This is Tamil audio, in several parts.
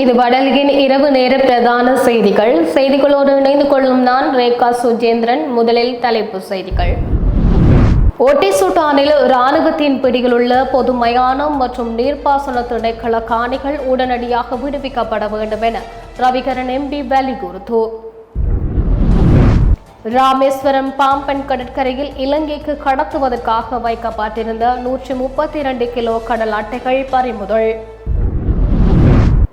இது வடலியின் இரவு நேர பிரதான செய்திகள். செய்திகளோடு இணைந்து கொள்ளும் நான் ரேகா சுஜேந்திரன். முதலில் தலைப்பு செய்திகள். ஒட்டிசூட்டானில் இராணுவத்தின் பிடியில் உள்ள பொது மயானம் மற்றும் நீர்ப்பாசன திணைக்கள காணிகள் உடனடியாக விடுவிக்கப்பட வேண்டும் என ரவிகரன் எம்பி வலியுறுத்து. ராமேஸ்வரம் பாம்பன் கடற்கரையில் இலங்கைக்கு கடத்துவதற்காக வைக்கப்பட்டிருந்த நூற்றி முப்பத்தி இரண்டு கிலோ கடல் அட்டைகள் பறிமுதல்.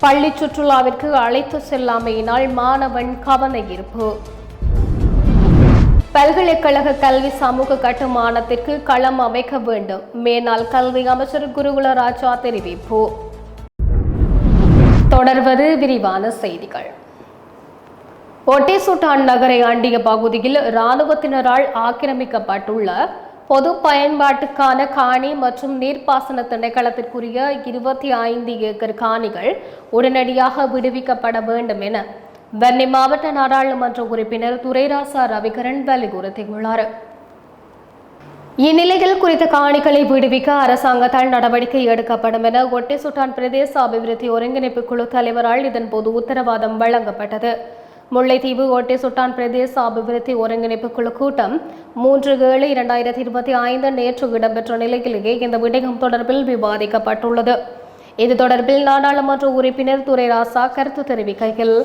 பள்ளி சுற்றுலாவிற்கு அழைத்து செல்லாமையினால் மாணவன் கவன ஈர்ப்பு. பல்கலைக்கழக கல்வி சமூக கட்டுமானத்திற்கு களம் அமைக்க வேண்டும். மேனால் கல்வி அமைச்சர் குருகுல ராஜா தெரிவிப்பு. தொடர்வது விரிவான செய்திகள். ஒட்டேசுட்டான் நகரை அண்டிய பகுதியில் இராணுவத்தினரால் ஆக்கிரமிக்கப்பட்டுள்ள பொது பயன்பாட்டுக்கான காணி மற்றும் நீர்ப்பாசன திணைக்களத்திற்குரிய இருபத்தி ஐந்து ஏக்கர் காணிகள் உடனடியாக விடுவிக்கப்பட வேண்டும் என வன்னி மாவட்ட நாடாளுமன்ற உறுப்பினர் துரைராசா ரவிகரன் வலியுறுத்தியுள்ளார் இந்நிலையில் குறித்த காணிகளை விடுவிக்க அரசாங்கத்தால் நடவடிக்கை எடுக்கப்படும் என ஒட்டேசுட்டான் பிரதேச அபிவிருத்தி ஒருங்கிணைப்பு குழு தலைவரால் இதன்போது உத்தரவாதம் வழங்கப்பட்டது. முல்லைத்தீவு ஓட்டை சுட்டான் பிரதேச அபிவிருத்தி ஒருங்கிணைப்பு குழு கூட்டம் மூன்று ஏழு இரண்டாயிரத்தி இருபத்தி ஐந்து நேற்று இடம்பெற்ற நிலையிலேயே இந்த விடயம் தொடர்பில் விவாதிக்கப்பட்டுள்ளது. இது தொடர்பில் நாடாளுமன்ற உறுப்பினர் துரைராசா கருத்து தெரிவிக்கையில்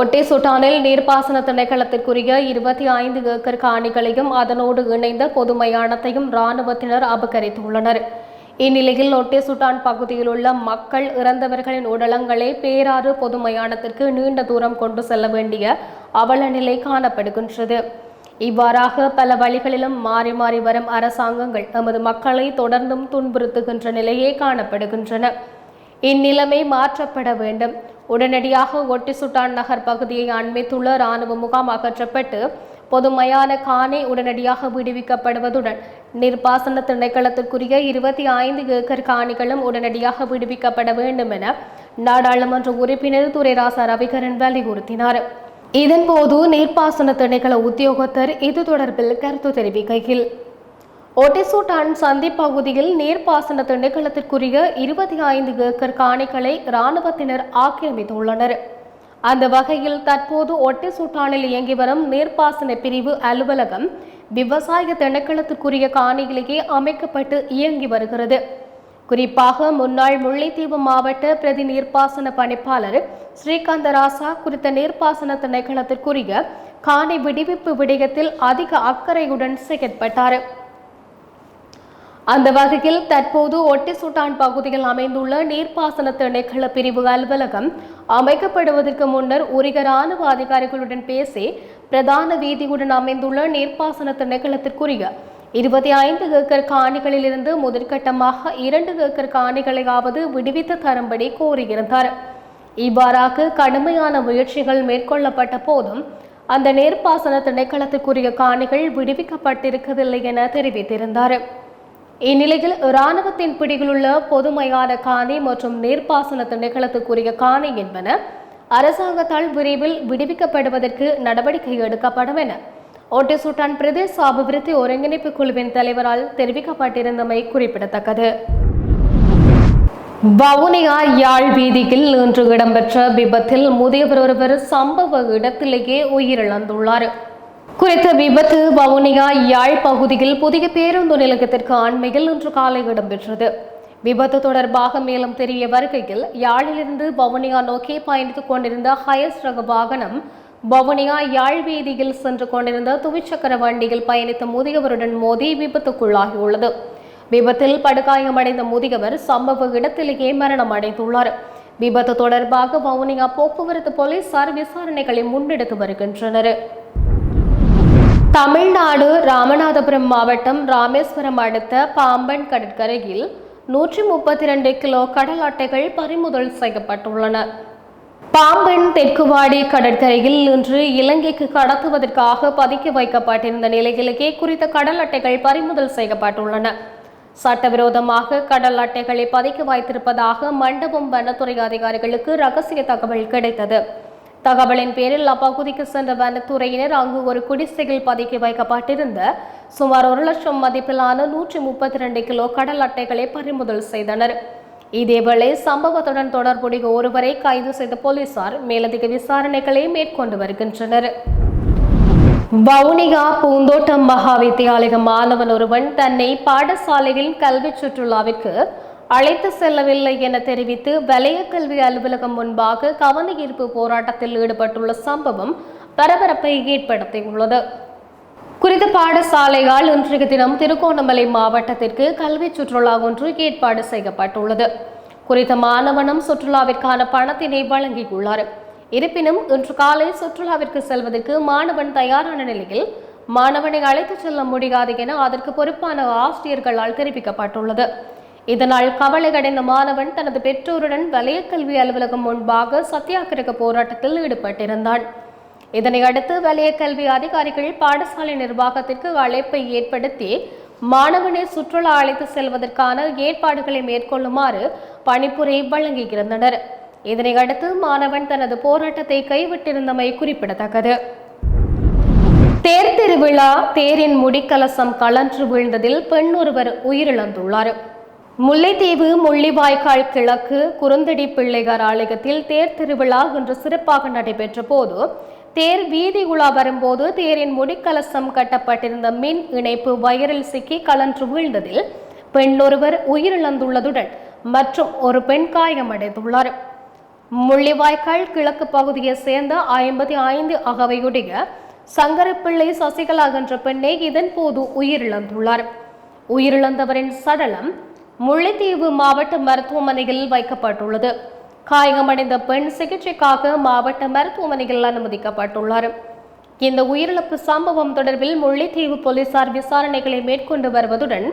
ஒட்டே சுட்டானில் நீர்ப்பாசன திணைக்களத்திற்குரிய இருபத்தி ஐந்து ஏக்கர் காணிகளையும் அதனோடு இணைந்த பொதுமையானத்தையும் இராணுவத்தினர் அபகரித்துள்ளனர். இந்நிலையில் ஒட்டே சுட்டான் பகுதியில் உள்ள மக்கள் இறந்தவர்களின் உடலங்களை பேராறு பொது மயானத்திற்கு நீண்ட தூரம் கொண்டு செல்ல வேண்டிய அவல நிலை காணப்படுகின்றது. இவ்வாறாக பல வழிகளிலும் மாறி மாறி வரும் அரசாங்கங்கள் நமது மக்களை தொடர்ந்தும் துன்புறுத்துகின்ற நிலையே காணப்படுகின்றன. இந்நிலைமை மாற்றப்பட வேண்டும். உடனடியாக ஒட்டிசுட்டான் நகர் பகுதியை அண்மைத்துள்ள இராணுவ முகாம் அகற்றப்பட்டு பொதுமையான காணி உடனடியாக விடுவிக்கப்படுவதுடன் நீர்ப்பாசன திணைக்களத்திற்குரிய இருபத்தி ஐந்து ஏக்கர் காணிகளும் உடனடியாக விடுவிக்கப்பட வேண்டும் என நாடாளுமன்ற உறுப்பினர் துரைராசா ரவிகரன் வலியுறுத்தினார். இதன்போது நீர்ப்பாசன திணைக்கள உத்தியோகத்தர் இது தொடர்பில் கருத்து தெரிவிக்கையில் ஒட்டிசூட்டான் சந்தி பகுதியில் நீர்ப்பாசன திணைக்களத்திற்குரிய இருபத்தி ஐந்து ஏக்கர் காணிகளை இராணுவத்தினர் ஆக்கிரமித்துள்ளனர். அந்த வகையில் தற்போது ஒட்டை சூட்டானில் இயங்கி வரும் நீர்ப்பாசன பிரிவு அலுவலகம் விவசாய திணைக்களத்திற்குரிய காணியிலேயே அமைக்கப்பட்டு இயங்கி வருகிறது. குறிப்பாக முன்னாள் முல்லைத்தீவு மாவட்ட பிரதி நீர்ப்பாசன பணிப்பாளர் ஸ்ரீகாந்தராசா குறித்த நீர்ப்பாசன திணைக்களத்திற்குரிய காணி விடுவிப்பு விடயத்தில் அதிக அக்கறையுடன் செயற்பட்டார். அந்த வகையில் தற்போது ஒட்டிசுட்டான் பகுதியில் அமைந்துள்ள நீர்ப்பாசன திணைக்கள பிரிவு அலுவலகம் அமைக்கப்படுவதற்கு முன்னர் உரிய ராணுவ அதிகாரிகளுடன் பேசி பிரதான வீதியுடன் அமைந்துள்ள நீர்ப்பாசன திணைக்களத்திற்குரிய இருபத்தி ஐந்து ஏக்கர் காணிகளிலிருந்து முதற்கட்டமாக இரண்டு ஏக்கர் காணிகளையாவது விடுவித்து தரும்படி கோரியிருந்தார். இவ்வாறாக கடுமையான முயற்சிகள் மேற்கொள்ளப்பட்ட போதும் அந்த நீர்ப்பாசன திணைக்களத்திற்குரிய காணிகள் விடுவிக்கப்பட்டிருக்கவில்லை என தெரிவித்திருந்தார். இந்நிலையில் இராணுவத்தின் பிடியிலுள்ள பொதுமையான காணி மற்றும் நீர்ப்பாசன திணைக்களத்துக்குரிய காணி என்பன அரசாங்கத்தால் விரைவில் விடுவிக்கப்படுவதற்கு நடவடிக்கை எடுக்கப்படும் என ஒட்டிசுட்டான் பிரதேச அபிவிருத்தி ஒருங்கிணைப்பு குழுவின் தலைவரால் தெரிவிக்கப்பட்டிருந்தமை குறிப்பிடத்தக்கது. வவுனியா யாழ் வீதியில் இன்று இடம்பெற்ற விபத்தில் முதியவர் ஒருவர் சம்பவ இடத்திலேயே உயிரிழந்துள்ளார். குறித்த விபத்து வவுனியா யாழ் பகுதியில் புதிய பேருந்து நிலையத்திற்கு அண்மையில் இன்று காலை இடம்பெற்றது. விபத்து தொடர்பாக மேலும் தெரிய வருகையில் யாழிலிருந்து வவுனியா நோக்கி பயணித்துக் கொண்டிருந்த ஹயஸ் ரக வாகனம் வவுனியா யாழ் வீதியில் சென்று கொண்டிருந்த துவிச்சக்கர வண்டியில் பயணித்த முதியவருடன் மோதி விபத்துக்குள்ளாகியுள்ளது. விபத்தில் படுகாயமடைந்த முதியவர் சம்பவ இடத்திலேயே மரணம் அடைந்துள்ளார் விபத்து தொடர்பாக வவுனியா போக்குவரத்து போலீசார் விசாரணைகளை முன்னெடுத்து வருகின்றனர். தமிழ்நாடு ராமநாதபுரம் மாவட்டம் ராமேஸ்வரம் அடுத்த பாம்பன் கடற்கரையில் நூற்றி முப்பத்தி ரெண்டு கிலோ கடல் அட்டைகள் பறிமுதல் செய்யப்பட்டுள்ளன. பாம்பன் தெற்குவாடி கடற்கரையில் இன்று இலங்கைக்கு கடத்துவதற்காக பதுக்கி வைக்கப்பட்டிருந்த நிலையிலேயே குறித்த கடல் அட்டைகள் பறிமுதல் செய்யப்பட்டுள்ளன. சட்டவிரோதமாக கடல் அட்டைகளை பதுக்கி வைத்திருப்பதாக மண்டபம் வனத்துறை அதிகாரிகளுக்கு ரகசிய தகவல் கிடைத்தது. தகவலின் பேரில் அப்பகுதிக்கு சென்ற வனத்துறையினர் அங்கு ஒரு குடிசையில் பதுக்கி வைக்கப்பட்டிருந்த சுமார் ஒரு லட்சம் மதிப்பிலான நூற்றி முப்பத்தி ரெண்டு கிலோ கடல் அட்டைகளை பறிமுதல் செய்தனர். இதேவேளை சம்பவத்துடன் தொடர்புடைய ஒருவரை கைது செய்த போலீசார் மேலதிக விசாரணைகளை மேற்கொண்டு வருகின்றனர். வவுனியா பூந்தோட்டம் மகா வித்தியாலய மாணவன் ஒருவன் தன்னை பாடசாலையில் கல்வி சுற்றுலாவிற்கு அழைத்து செல்லவில்லை என தெரிவித்து வலய கல்வி அலுவலகம் முன்பாக கவன ஈர்ப்பு போராட்டத்தில் ஈடுபட்டுள்ள சம்பவம் பரபரப்பை ஏற்படுத்தியுள்ளது. குறித்த பாடசாலையால் இன்றைய தினம் திருகோணமலை மாவட்டத்திற்கு கல்வி சுற்றுலா ஒன்று ஏற்பாடு செய்யப்பட்டுள்ளது. குறித்த மாணவனும் சுற்றுலாவிற்கான பணத்தினை வழங்கியுள்ளார். இருப்பினும் இன்று காலை சுற்றுலாவிற்கு செல்வதற்கு மாணவன் தயாரான நிலையில் மாணவனை அழைத்துச் செல்ல முடியாது என அதற்கு பொறுப்பான ஆசிரியர்களால் தெரிவிக்கப்பட்டுள்ளது. இதனால் கவலையடைந்த மாணவன் தனது பெற்றோருடன் வலய கல்வி அலுவலகம் முன்பாக சத்தியாகிரக போராட்டத்தில் ஈடுபட்டிருந்தான். இதனை அடுத்து வலய கல்வி அதிகாரிகள் பாடசாலை நிர்வாகத்திற்கு அழைப்பை ஏற்படுத்தி மாணவனை சுற்றுலா அழைத்து செல்வதற்கான ஏற்பாடுகளை மேற்கொள்ளுமாறு பணிப்புரை வழங்கியிருந்தனர் இதனை அடுத்து மாணவன் தனது போராட்டத்தை கைவிட்டிருந்தமை குறிப்பிடத்தக்கது. தேர் திருவிழா தேரின் முடிக்கலசம் கலன்று வீழ்ந்ததில் பெண் ஒருவர் உயிரிழந்துள்ளார். முல்லைத்தீவு முள்ளிவாய்க்கால் கிழக்கு குறுந்தடி பிள்ளைகார் ஆலயத்தில் தேர் திருவிழா இன்று சிறப்பாக நடைபெற்ற போது தேர் வீதி உலா வரும்போது தேரின் முடிக்கலசம் கட்டப்பட்டிருந்த மின் இணைப்பு வயரில் சிக்கி கலன்று வீழ்ந்ததில் பெண் ஒருவர் உயிரிழந்துள்ளதுடன் மற்றும் ஒரு பெண் காயமடைந்துள்ளார். முள்ளிவாய்க்கால் கிழக்கு பகுதியை சேர்ந்த ஐம்பத்தி ஐந்து அகவையுடைய சங்கரப்பிள்ளை சசிகலா என்ற பெண்ணே இதன் போது உயிரிழந்துள்ளார். உயிரிழந்தவரின் சடலம் முல்லைத்தீவு மாவட்ட மருத்துவமனையில் வைக்கப்பட்டுள்ளது. காயமடைந்த பெண் சிகிச்சைக்காக மாவட்ட மருத்துவமனையில் அனுமதிக்கப்பட்டுள்ளார். இந்த உயிரிழப்பு சம்பவம் தொடர்பில் முல்லைத்தீவு போலீசார் விசாரணைகளை மேற்கொண்டு வருவதுடன்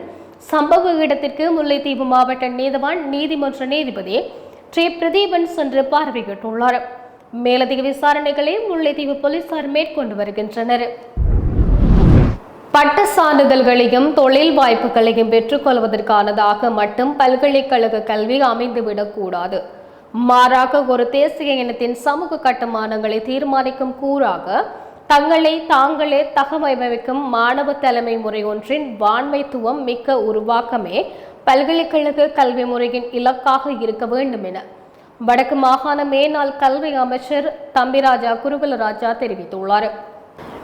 சம்பவ இடத்திற்கு முல்லைத்தீவு மாவட்ட நீதவான் நீதிமன்ற நீதிபதி ஸ்ரீ பிரதீபன் சென்று பார்வையிட்டுள்ளார். மேலதிக விசாரணைகளை முல்லைத்தீவு போலீசார் மேற்கொண்டு வருகின்றனர். பட்ட சான்றிதழ்களையும் தொழில் வாய்ப்புகளையும் பெற்றுக்கொள்வதற்கானதாக மட்டும் பல்கலைக்கழக கல்வி அமைந்துவிடக்கூடாது. மாறாக ஒரு தேசிய இனத்தின் சமூக கட்டுமானங்களை தீர்மானிக்கும் கூறாக தங்களை தாங்களே தகவமைக்கும் மாணவ தலைமை முறை ஒன்றின் வான்மைத்துவம் மிக்க உருவாக்கமே பல்கலைக்கழக கல்வி முறையின் இலக்காக இருக்க வேண்டும் என வடக்கு மாகாண மேனாள் கல்வி அமைச்சர் தம்பிராஜா குருகுலராஜா தெரிவித்துள்ளார்.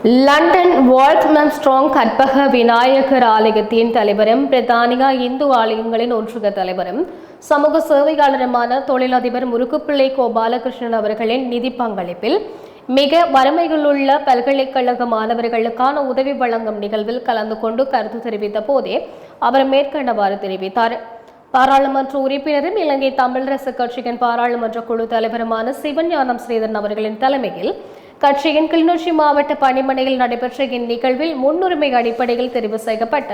London Walthamstow Karpaga Vinayagar ஆலயத்தின் தலைவரும் பிரித்தானியா இந்து ஆலயங்களின் ஒன்றுக தலைவரும் சமூக சேவையாளருமான தொழிலதிபர் முருக்குப்பிள்ளை கோபாலகிருஷ்ணன் அவர்களின் நிதி பங்களிப்பில் மிக வறுமையிலுள்ள பல்கலைக்கழக மாணவர்களுக்கான உதவி வழங்கும் நிகழ்வில் கலந்து கொண்டு கருத்து தெரிவித்த போதே அவர் மேற்கண்டவாறு தெரிவித்தார். பாராளுமன்ற உறுப்பினரும் இலங்கை தமிழரசு கட்சியின் பாராளுமன்ற குழு தலைவருமான சிவஞானம் ஸ்ரீதரன் அவர்களின் தலைமையில் கட்சியின் கிளிநொச்சி மாவட்ட பணிமனையில் நடைபெற்ற இந்நிகழ்வில் முன்னுரிமை அடிப்படையில் தெரிவு செய்யப்பட்ட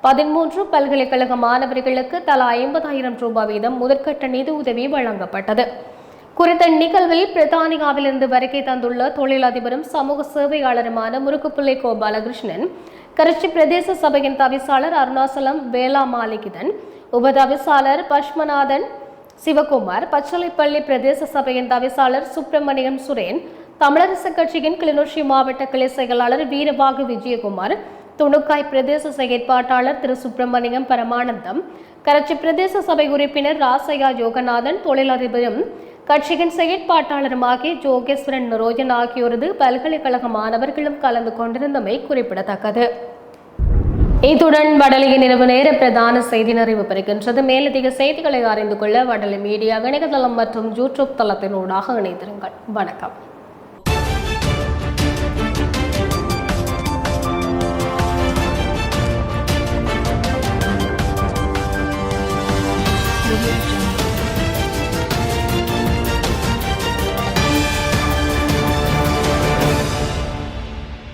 பதிமூன்று பல்கலைக்கழக மாணவர்களுக்கு தலா ஐம்பதாயிரம் ரூபாய் வீதம் முதற்கட்ட நிதி உதவி வழங்கப்பட்டது. குறித்த நிகழ்வில் பிரித்தானியாவிலிருந்து வருகை தந்துள்ள தொழிலதிபரும் சமூக சேவையாளருமான முருக்குப்பிள்ளை கோபாலகிருஷ்ணன் கரைச்சி பிரதேச சபையின் தவிசாளர் அருணாசலம் வேளா மாலிகிதன் உபதவிசாளர் பஷ்மநாதன் சிவகுமார் பச்சளைப்பள்ளி பிரதேச சபையின் தவிசாளர் சுப்பிரமணியம் சுரேன் தமிழரசு கட்சியின் கிளிநொச்சி மாவட்ட கிளை செயலாளர் வீரபாகு விஜயகுமார் துணுக்காய் பிரதேச செயற்பாட்டாளர் திரு சுப்பிரமணியம் பரமானந்தம் கரச்சி பிரதேச சபை உறுப்பினர் ராசையா யோகநாதன் தொழிலதிபரும் கட்சியின் செயற்பாட்டாளருமாகிய ஜோகேஸ்வரன் நரோஜன் ஆகியோரது பல்கலைக்கழக மாணவர்களும் கலந்து கொண்டிருந்தமை குறிப்பிடத்தக்கது. இத்துடன் வடலியின் இரவு நேர பிரதான செய்தி நிறைவு பெறுகின்றது. மேலதிக செய்திகளை அறிந்து கொள்ள வடலி மீடியா இணையதளம் மற்றும் யூடியூப் தளத்தினூடாக இணைந்திருங்கள். வணக்கம்.